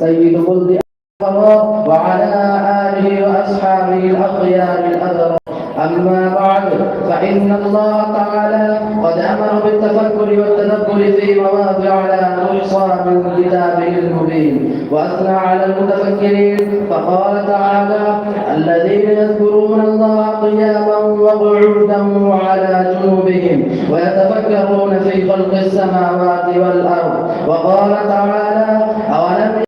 سيد ولد أبرار وعلى آله وأصحابه الأخيار الأبرار أما بعد فإن الله تعالى قد أمر بالتفكر والتدبر في مواضع لا تحصى من كتابه المبين وأثنى على المتفكرين فقال تعالى الذين يذكرون الله قياما وقعودا وعلى جنوبهم ويتفكرون في خلق السماوات والأرض. وقال تعالى أولم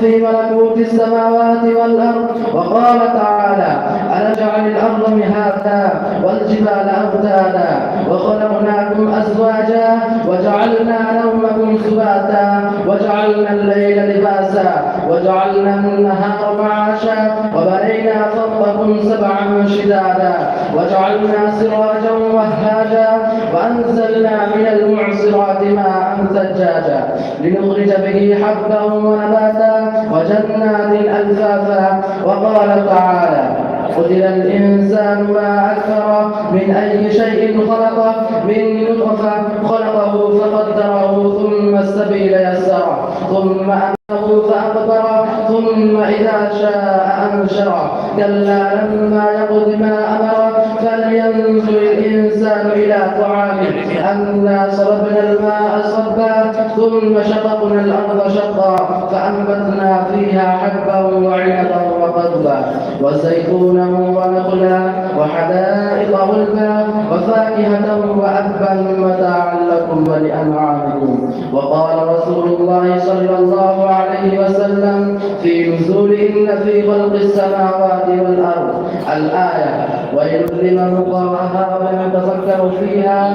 في ملكوت السماوات والأرض؟ وقال تعالى نجعل الأرض مهادا والجبال أوتادا وخلقناكم أزواجا وجعلنا نومكم سباتا وجعلنا الليل لباسا وجعلنا النهار معاشا وبنينا فوقكم سبعا شدادا وجعلنا سراجا وهاجا وأنزلنا من المعصرات ماء ثجاجا لنخرج به حبا ونباتا وجنات ألفافا وقال تعالى قتل الإنسان ما أكثر من أي شيء خلقه من نطفة خلقه فقدره ثم السبيل يسره ثم أمره فأقبره ثم إذا شاء أنشره كلا لما يقض ما أمره فلينظر الإنسان إلى طعامه. أنا صببنا الماء صبا ثم شققنا الأرض شقا فأنبتنا فيها حبا وعنبا وقضبا وزيتونا ونخلا وحدائق غلبا وفاكهة وأبا متاعا لكم ولأنعامكم. وقال رسول الله صلى الله عليه وسلم في نزول إن في خلق السماوات والأرض الآية ويل لمن قرأها ولم يتفكر فيها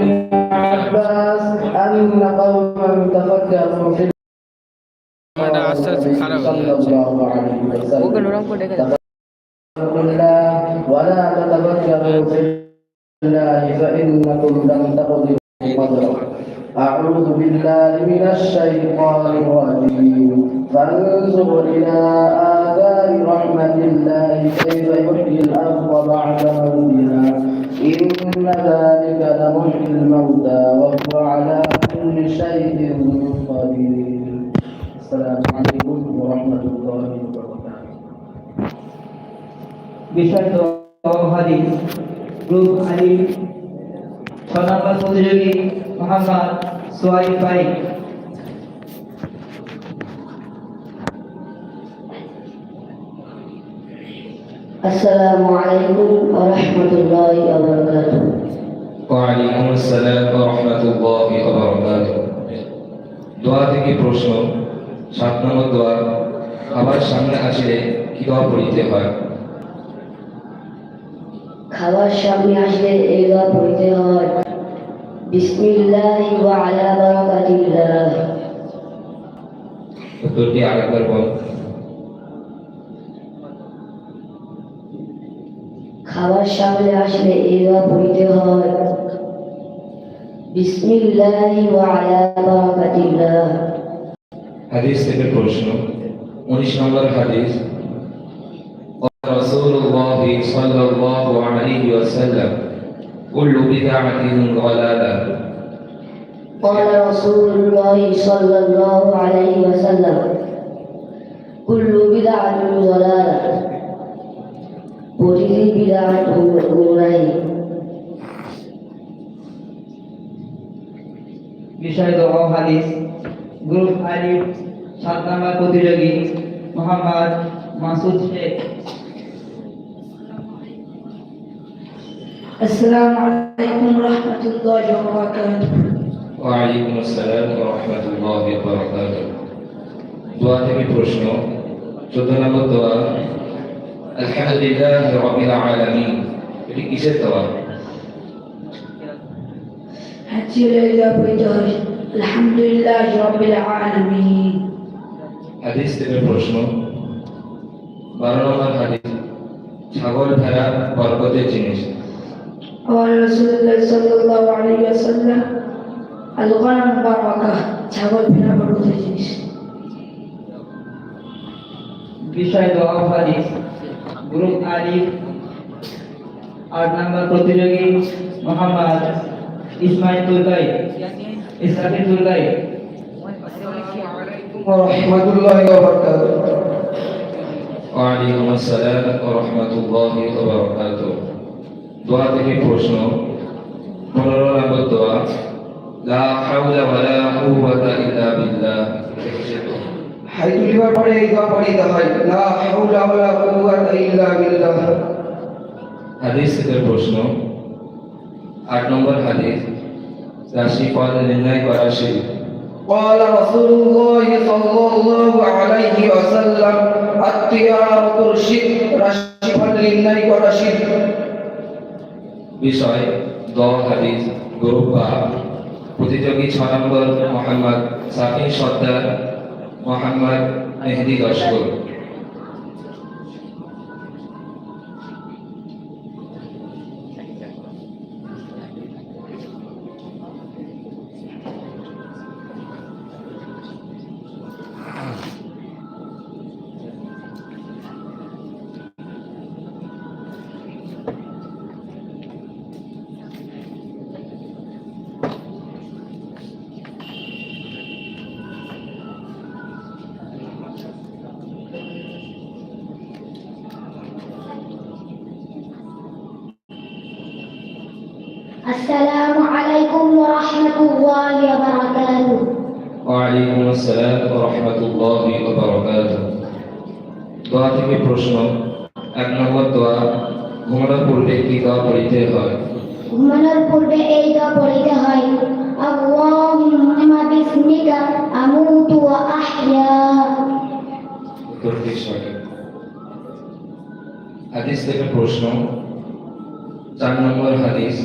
ابن عباس أن قوما تفكروا في صلى الله عليه وسلم الله ولا تتفكروا في الله فإنكم لم تقدروا قدره أعوذ بالله من الشيطان الرجيم فانظر إلى آثار رحمة الله كيف يحيي الأرض بعد موتها إن ذلك لمحيي الموتى وهو على كل شيء قدير السلام عليكم ورحمة الله وبركاته বিষয় হাদিস গ্রুপ আলী ছ নম্বর প্রতিযোগী মোহাম্মদ সোয়াই পাই السلام عليكم ورحمة الله وبركاته ওয়ালাইকুম আসসালাম ওয়া রাহমাতুল্লাহি ওয়া বারাকাতুহু দোয়া থেকে প্রশ্ন সাত নম্বর দোয়া খাবার সামনে আসলে কি দোয়া পড়িতে হয় খাবার সামনে আসলে এই দোয়া পড়তে হয় বিসমিল্লাহ ওয়া আলা বারাকাতিল্লাহ উত্তরটি আরেকবার বল খাবার সামনে আসলে এই দোয়া পড়তে হয় বিসমিল্লাহ ওয়া আলা বারাকাতিল্লাহ হাদিস থেকে প্রশ্ন উনিশ নম্বর হাদিস قال رسول الله صلى الله عليه وسلم كل بدعة ضلالة قال رسول الله صلى الله عليه وسلم كل بدعة ضلالة প্রতিটি বিরাট গুমরাহি বিষয় দোয়া হাদিস গ্রুপ আলী সাত নম্বর প্রতিযোগী মোহাম্মদ মাসুদ শেখ السلام عليكم ورحمة الله وبركاته ওয়ালাইকুম আসসালাম ওয়া রাহমাতুল্লাহি ওয়া বারাকাতুহু দোয়া থেকে প্রশ্ন চোদ্দ নম্বর দোয়া আলহামদুলিল্লাহ রাব্বিল আলামিন এটি কিসের দোয়া حتى إلى بيته الحمد لله رب العالمين হাদিস থেকে প্রশ্ন বারো নম্বর হাদিস ছাগল ভেড়া বরকতের জিনিস قال رسول الله صلى الله عليه وسلم الغنم بركة ছাগল ভেড়া বরকতের জিনিস বিষয় দোয়া হাদিস গ্রুপ আলিফ আট নাম্বার প্রতিযোগী মোহাম্মদ ইসমাইল তুলগাই ইসরাফিল তুলগাই দোয়া প্রশ্ন হাই তুলিবার পরে এই দোয়া পড়িতে হয় লা হাওলা ওয়ালা কুওয়াতা ইল্লা বিল্লাহ হাদিস থেকে প্রশ্ন আট নম্বর হাদিস রাশি ফল নির্ণয় করা শিল্প قال رسول الله صلى الله عليه وسلم الطيارة ترشد رشفا للنار ورشد বিষয় দ হাদিস গ্রুপ বা প্রতিযোগী ছ নম্বর মোহাম্মদ সাফি সর্দার মোহাম্মদ মেহেদি লস্কর السلام عليكم ورحمة الله وبركاته ওয়ালাইকুম আসসালাম ওয়া রাহমাতুল্লাহি ওয়া বারাকাতুহু দোয়া থেকে প্রশ্ন এক নম্বর দোয়া ঘুমানোর পূর্বে কি দোয়া পড়িতে হয় ঘুমানোর পূর্বে এই দোয়া পড়িতে হয় আল্লাহুম্মা বিসমিকা আমুতু ওয়া আহয়া উত্তরটি সঠিক হাদিস থেকে প্রশ্ন চার নম্বর হাদিস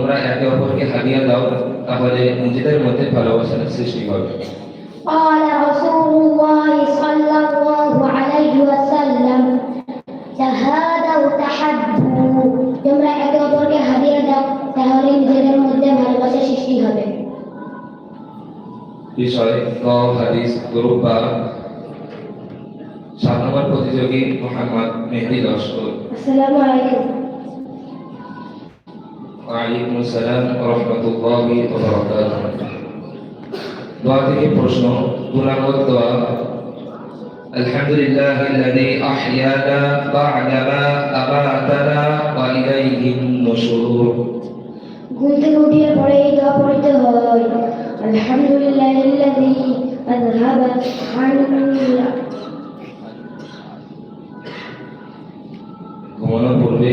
তোমরা একে অপরকে হাদিয়া দাও তাহলে নিজেদের মধ্যে ভালোবাসার সৃষ্টি হবে قال رسول الله صلى الله عليه وسلم تهادوا تحبوا তোমরা একে অপরকে হাদিয়া দাও তাহলে নিজেদের মধ্যে ভালোবাসা সৃষ্টি হবে বিষয় ক হাদিস গ্রুপ বা সাত নম্বর প্রতিযোগী মোহাম্মদ মেহেদি লস্কর আসসালামু আলাইকুম ওয়ালাইকুম আসসালাম ওয়া রাহমাতুল্লাহি ওয়া বারাকাতুহু দোয়া থেকে প্রশ্ন গুণাগত দোয়া আলহামদুলিল্লাহ الذي أحيانا بعدما أماتنا وإليه النشور ঘুম থেকে উঠিয়ে পরে এই দোয়া পড়তে হয় আলহামদুলিল্লাহ ইল্লাযী আযহাবা আন্নি ঘুমানোর পূর্বে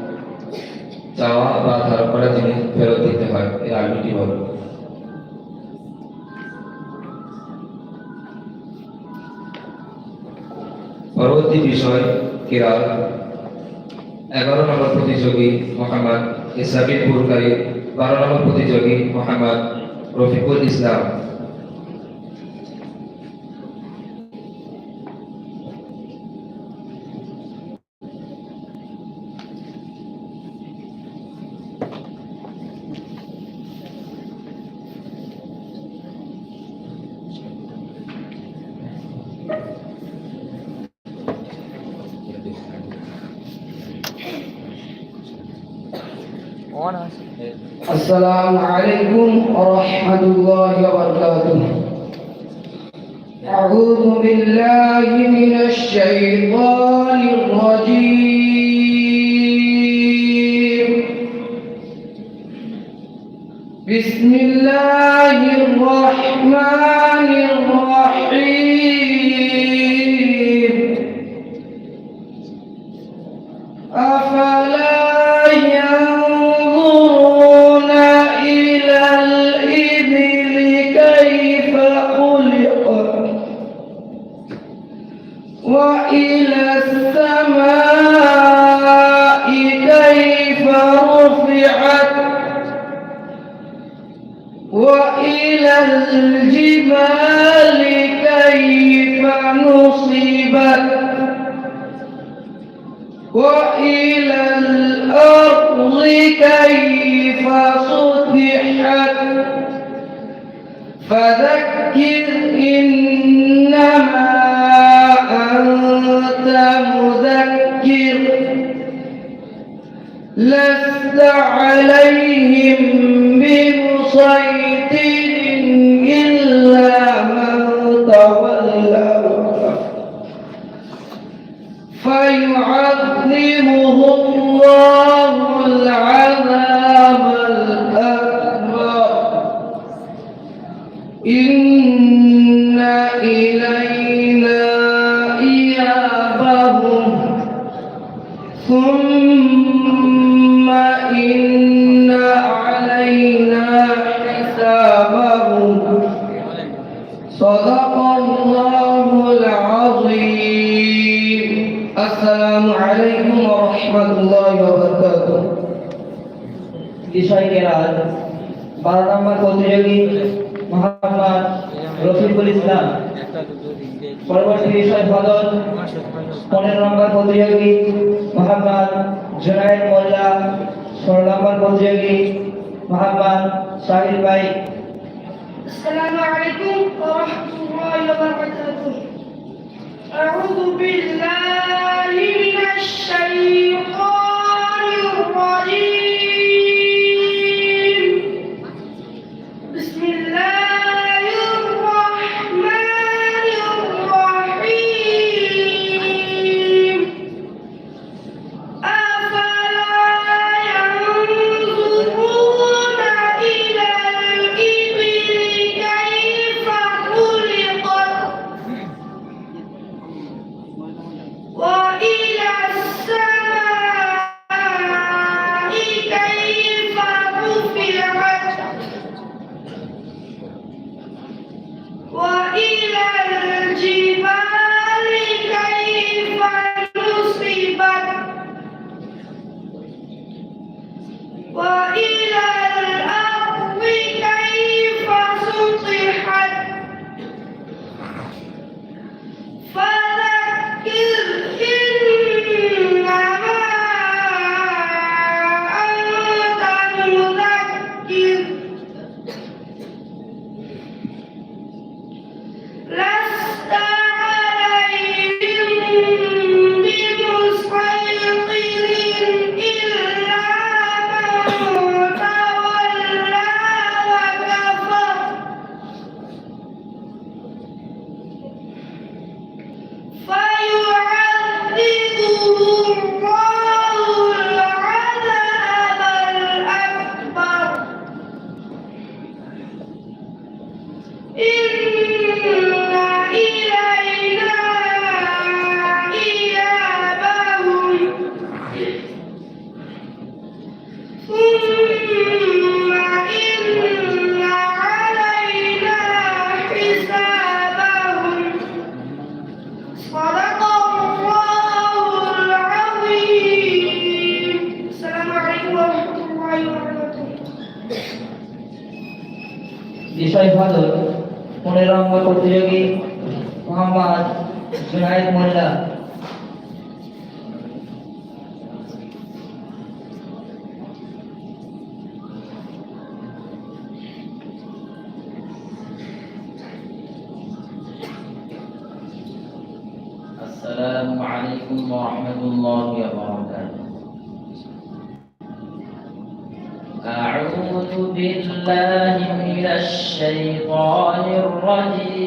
চাওয়া বা তারপরে জিনিস ফেরত দিতে হয়। এই আরবিটি বলো? পরবর্তী বিষয় কিরাত এগারো নম্বর প্রতিযোগী মোহাম্মদ ইসাবিন পুরকারী, বারো নম্বর প্রতিযোগী মোহাম্মদ রফিকুল ইসলাম। السلام عليكم عليهم بمصير السلام عليكم ورحمة الله প্রতিযোগী মোহাম্মদ রফিকুল পরবর্তী বিষয় বদল পনেরো প্রতিযোগী মোহাম্মদ জোনায়েদ মোল্লা। ষোলো নম্বর প্রতিযোগী মোহাম্মদ সাহিল ভাই। السلام عليكم ورحمة الله وبركاته أعوذ الشيطان ভালো ভাদর পনেরো নম্বর প্রতিযোগী মোহাম্মদ জুনায়দ মোল্লা। الشيطان الرجيم.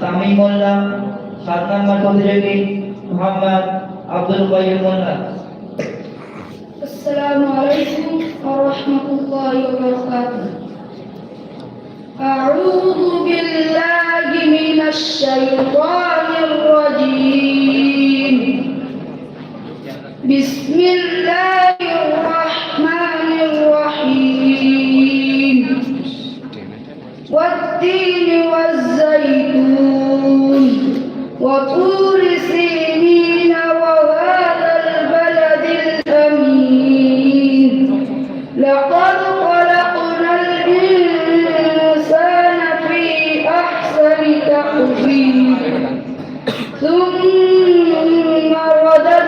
তামিম মোল্লা সাত নম্বর প্রতিযোগী মোহাম্মদ আব্দুল কাইম মোল্লা। السلام عليكم ورحمة الله وبركاته أعوذ بالله من الشيطان الرجيم بسم الله الرحمن الرحيم والدين وطور سينين وهذا البلد الأمين. لقد خلقنا الإنسان في أحسن تقويم ثم رددنا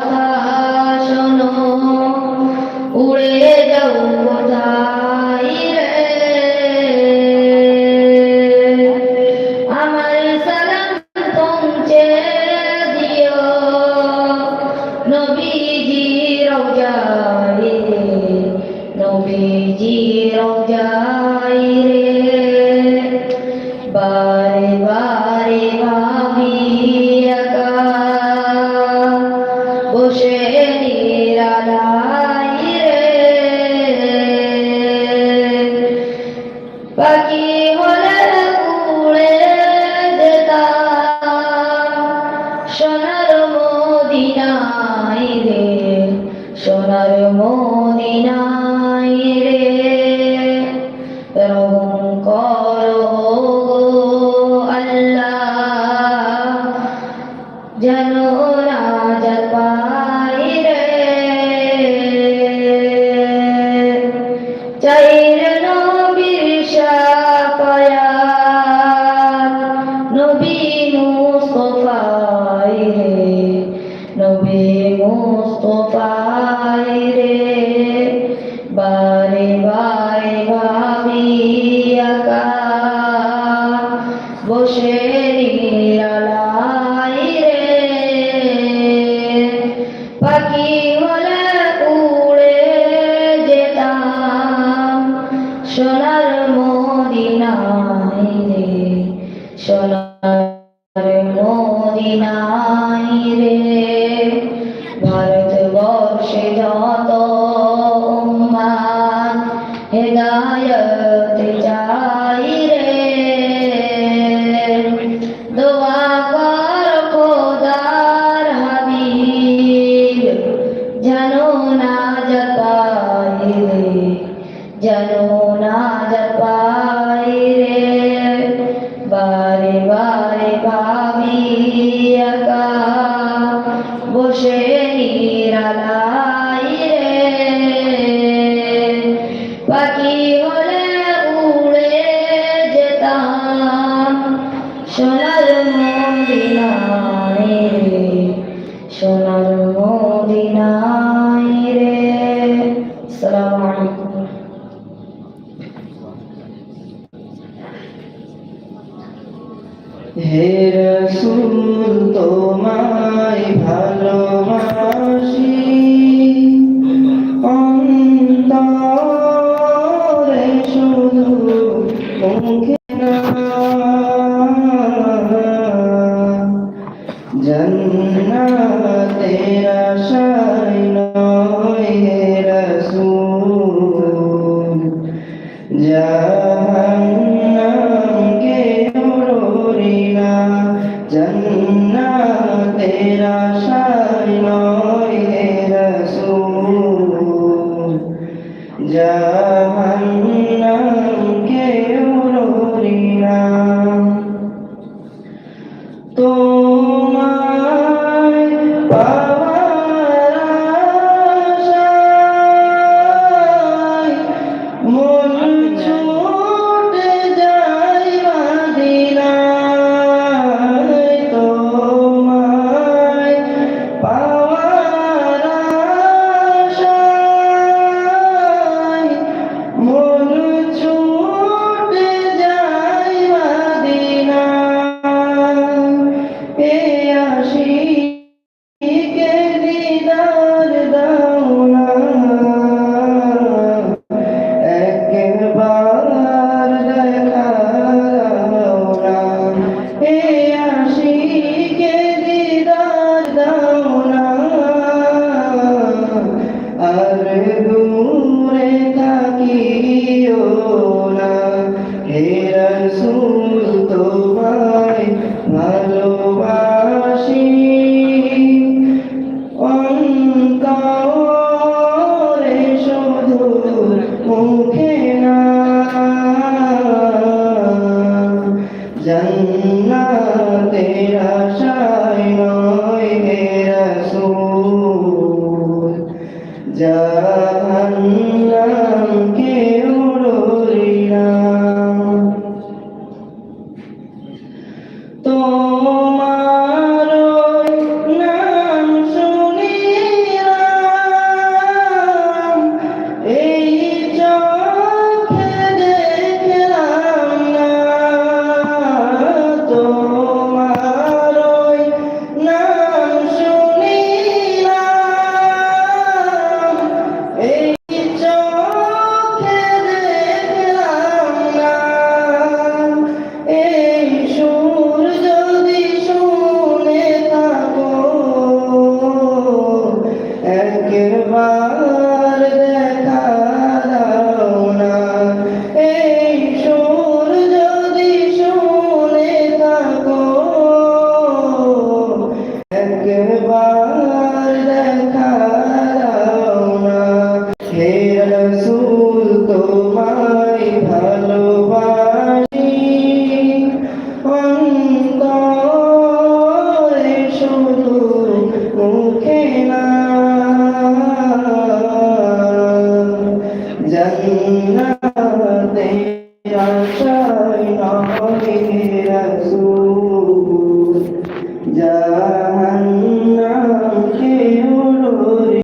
なる森な পাখি হলে উড়ে যেতাম। সোনার